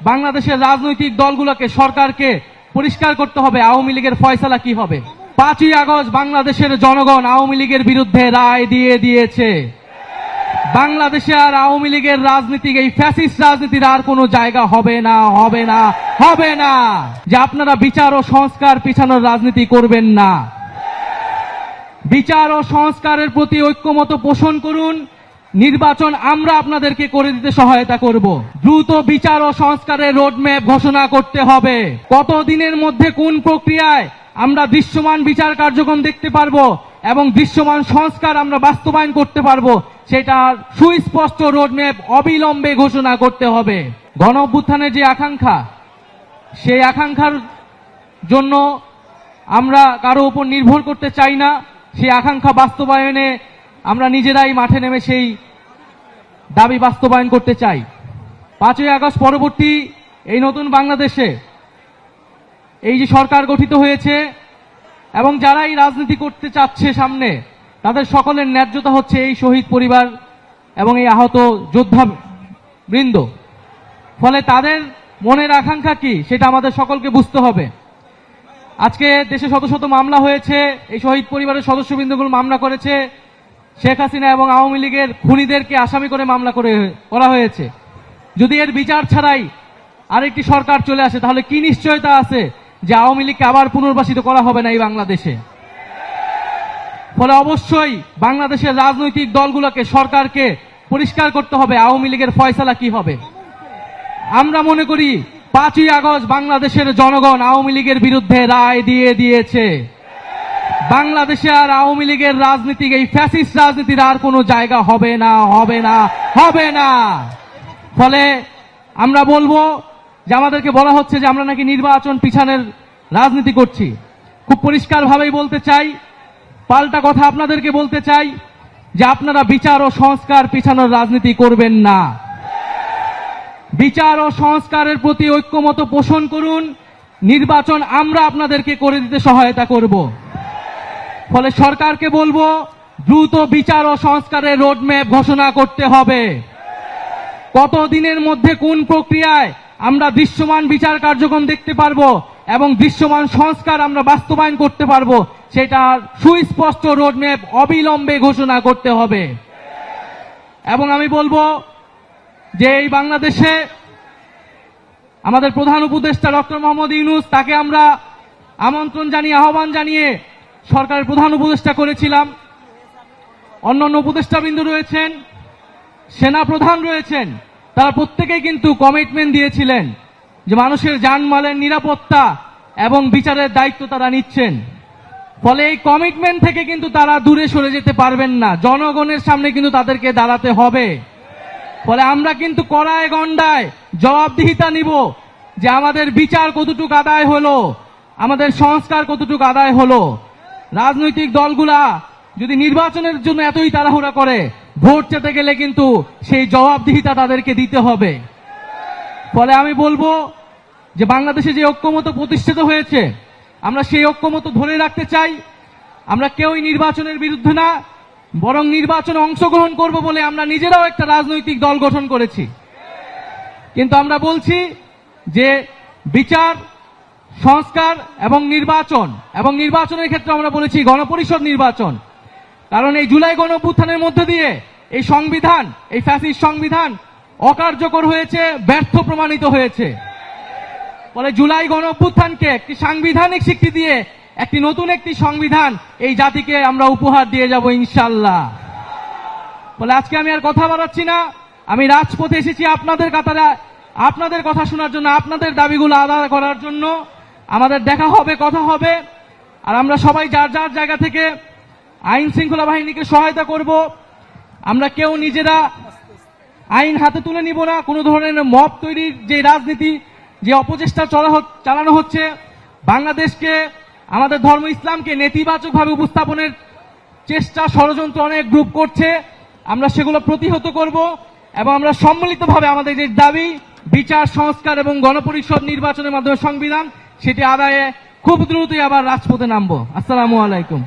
বাংলাদেশের রাজনৈতিক দলগুলোকে সরকারকে পরিষ্কার করতে হবে, আওয়ামী লীগের ফয়সালা কি হবে? পাঁচই আগস্ট বাংলাদেশের জনগণ আওয়ামী লীগের বিরুদ্ধে রায় দিয়ে দিয়েছে। বাংলাদেশে আর আওয়ামী লীগের রাজনীতি, এই ফ্যাসিস্ট রাজনীতির আর কোনো জায়গা হবে না হবে না হবে না। যে আপনারা বিচার ও সংস্কার পিছানোর রাজনীতি করবেন না। বিচার ও সংস্কারের প্রতি ঐক্যমত পোষণ করুন নির্বাচন আমরা আপনাদেরকে করে দিতে সহায়তা করব। দ্রুত বিচার ও সংস্কারের রোডম্যাপ ঘোষণা করতে হবে। কত দিনের মধ্যে কোন প্রক্রিয়ায় আমরা দৃশ্যমান বিচার কার্যক্রম দেখতে পারব এবং দৃশ্যমান সংস্কার আমরা বাস্তবায়ন করতে পারব সেটার সুস্পষ্ট রোডম্যাপ অবিলম্বে ঘোষণা করতে হবে। গণ যে আকাঙ্ক্ষা, সেই আকাঙ্ক্ষার জন্য আমরা কারও উপর নির্ভর করতে চাই না। সেই আকাঙ্ক্ষা বাস্তবায়নে আমরা নিজেরাই মাঠে নেমে সেই দাবি বাস্তবায়ন করতে চাই। পাঁচই আগস্ট পরবর্তী এই নতুন বাংলাদেশে এই যে সরকার গঠিত হয়েছে এবং যারাই রাজনীতি করতে চাচ্ছে সামনে, তাদের সকলের ন্যায্যতা হচ্ছে এই শহীদ পরিবার এবং এই আহত যোদ্ধা বৃন্দ। ফলে তাদের মনের আকাঙ্ক্ষা কি, সেটা আমাদের সকলকে বুঝতে হবে। আজকে দেশে শত শত মামলা হয়েছে, এই শহীদ পরিবারের সদস্যবৃন্দগুলো মামলা করেছে শেখ হাসিনা এবং আওয়ামী লীগের খুনিদেরকে আসামি করে মামলা করে করা হয়েছে। যদি এর বিচার ছাড়াই আরেকটি সরকার চলে আসে, তাহলে কি নিশ্চয়তা আছে যে আওয়ামী লীগকে আবার পুনর্বাসিত করা হবে না এই বাংলাদেশে? ফলে অবশ্যই বাংলাদেশের রাজনৈতিক দলগুলোকে, সরকারকে পরিষ্কার করতে হবে আওয়ামী লীগের ফয়সালা কি হবে। আমরা মনে করি পাঁচই আগস্ট বাংলাদেশের জনগণ আওয়ামী লীগের বিরুদ্ধে রায় দিয়ে দিয়েছে। বাংলাদেশে আর আওয়ামী লীগের রাজনীতি এই ফ্যাসিস্ট রাজনীতির আর কোনো জায়গা হবে না হবে না হবে না। ফলে আমরা বলব যে আমাদেরকে বলা হচ্ছে যে আমরা নাকি নির্বাচন পিছানের রাজনীতি করছি। খুব পরিষ্কারভাবেই বলতে চাই, পাল্টা কথা আপনাদেরকে বলতে চাই যে আপনারা বিচার ও সংস্কার পিছানোর রাজনীতি করবেন না। বিচার ও সংস্কারের প্রতি ঐক্যমত পোষণ করুন, নির্বাচন আমরা আপনাদেরকে করে দিতে সহায়তা করব। ফলে সরকারকে বলব, দ্রুত বিচার ও সংস্কারের রোডম্যাপ ঘোষণা করতে হবে। কত দিনের মধ্যে কোন প্রক্রিয়ায় আমরা দৃশ্যমান বিচার কার্যক্রম দেখতে পারব এবং দৃশ্যমান সংস্কার আমরা বাস্তবায়ন করতে পারব, সেটার সুস্পষ্ট রোডম্যাপ অবিলম্বে ঘোষণা করতে হবে। এবং আমি বলব যে এই বাংলাদেশে আমাদের প্রধান উপদেষ্টা ডক্টর মোহাম্মদ ইউনুস, তাকে আমরা আমন্ত্রণ জানিয়ে, আহ্বান জানিয়ে সরকারের প্রধান উপদেষ্টা করেছিলাম। অন্যান্য উপদেষ্টাবৃন্দ রয়েছেন, সেনা প্রধান রয়েছেন, তারা প্রত্যেকেই কিন্তু কমিটমেন্ট দিয়েছিলেন যে মানুষের যানমালের নিরাপত্তা এবং বিচারের দায়িত্ব তারা নিচ্ছেন। ফলে এই কমিটমেন্ট থেকে কিন্তু তারা দূরে সরে যেতে পারবেন না। জনগণের সামনে কিন্তু তাদেরকে দাঁড়াতে হবে। ফলে আমরা কিন্তু কড়ায় গন্ডায় জবাবদিহিতা নিব যে আমাদের বিচার কতটুকু আদায় হলো, আমাদের সংস্কার কতটুকু আদায় হলো। রাজনৈতিক দলগুলা যদি নির্বাচনের জন্য এতই তাড়াহুড়া করে, ভোট চেতে গেলে কিন্তু সেই জবাবদিহিতা তাদেরকে দিতে হবে। ফলে আমি বলব যে বাংলাদেশে যে ঐক্যমত প্রতিষ্ঠিত হয়েছে, আমরা সেই ঐক্যমত ধরে রাখতে চাই। আমরা কেউই নির্বাচনের বিরুদ্ধে না, বরং নির্বাচনে অংশগ্রহণ করব বলে আমরা নিজেরাও একটা রাজনৈতিক দল গঠন করেছি। কিন্তু আমরা বলছি যে বিচার সংস্কার এবং নির্বাচন, এবং নির্বাচনের ক্ষেত্রে আমরা বলেছি গণপরিষদ নির্বাচন। কারণ এই জুলাই গণ মধ্যে দিয়ে এই সংবিধান, এই ফ্যাসিস্ট সংবিধান অকার্যকর হয়েছে, ব্যর্থ প্রমাণিত হয়েছে। ফলে জুলাই গণ একটি সাংবিধানিক স্বীকৃতি দিয়ে একটি নতুন একটি সংবিধান এই জাতিকে আমরা উপহার দিয়ে যাব ইনশাল্লাহ বলে আজকে আমি আর কথা বাড়াচ্ছি না। আমি রাজপথে এসেছি আপনাদের কাতারে, আপনাদের কথা শোনার জন্য, আপনাদের দাবিগুলো আদায় করার জন্য। আমাদের দেখা হবে, কথা হবে, আর আমরা সবাই যার যার জায়গা থেকে আইন শৃঙ্খলা বাহিনীকে সহায়তা করব, আমরা কেউ নিজেরা আইন হাতে তুলে নিব না, কোনো ধরনের মব তৈরির যে রাজনীতি, যে অপচেষ্টা চালানো হচ্ছে, বাংলাদেশকে, আমাদের ধর্ম ইসলামকে নেতিবাচকভাবে উপস্থাপনের চেষ্টা ষড়যন্ত্র অনেক গ্রুপ করছে, আমরা সেগুলো প্রতিহত করব, এবং আমরা সম্মিলিতভাবে আমাদের যে দাবি, বিচার, সংস্কার এবং গণপরিষদ নির্বাচনের মাধ্যমে সংবিধান সেটি আদায়ে খুব দ্রুতই আবার রাজপথে নামবো। আসসালামু আলাইকুম।